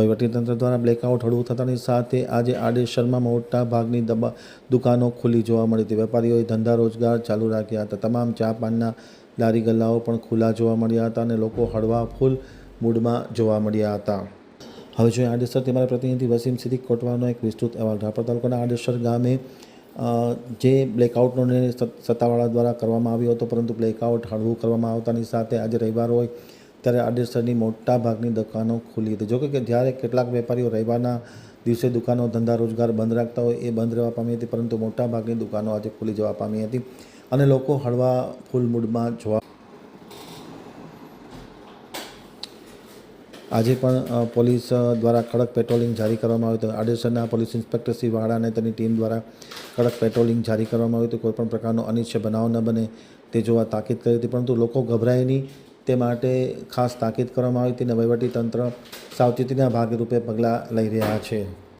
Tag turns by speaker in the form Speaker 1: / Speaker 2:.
Speaker 1: વહીવટીતંત્ર દ્વારા બ્લેકઆઉટ હળવું થતાની સાથે આજે આડેસરમાં મોટા ભાગની દબા, દુકાનો ખુલ્લી જોવા મળી હતી. વેપારીઓએ ધંધા રોજગાર ચાલુ રાખ્યા હતા. તમામ ચા પાનના લારી ગલ્લાઓ પણ ખુલ્લા જોવા મળ્યા હતા અને લોકો હળવા ફૂલ મૂડમાં જોવા મળ્યા હતા. હવે જોઈએ આડેસરથી તમારા પ્રતિનિધિ વસીમ સિદ્દીક કોટવાનો એક વિસ્તૃત અહેવાલ. રાપર તાલુકાના આડેસર ગામે જે બ્લેકઆઉટનો નિર્ણય સત્તાવાળા દ્વારા કરવામાં આવ્યો હતો, પરંતુ બ્લેકઆઉટ હળવું કરવામાં આવતાની સાથે આજે રવિવાર હોય ત્યારે આડેસરની મોટા ભાગની દુકાનો ખુલી હતી. જોકે કે જ્યારે કેટલાક વેપારીઓ રવિવારના દિવસે દુકાનો ધંધા રોજગાર બંધ રાખતા હોય, એ બંધ રહેવા પામી હતી, પરંતુ મોટા ભાગની દુકાનો આજે ખુલી જવા પામી હતી અને લોકો હળવા ફૂલ મૂડમાં જોવા આજે પણ પોલીસ દ્વારા કડક પેટ્રોલિંગ જારી કરવામાં આવ્યું હતું. આડેસરના પોલીસ ઇન્સ્પેક્ટર શ્રી વાળા અને તેની ટીમ દ્વારા કડક પેટ્રોલિંગ જારી કરવામાં આવ્યું હતું. કોઈપણ પ્રકારનો અનિચ્છ બનાવ ન બને તે જોવા તાકીદ કરી હતી, પરંતુ લોકો ગભરાય નહીં તે માટે ખાસ તાકીદ કરવામાં આવી હતી અને વહીવટી તંત્ર સાવચેતીના ભાગરૂપે પગલાં લઈ રહ્યા છે.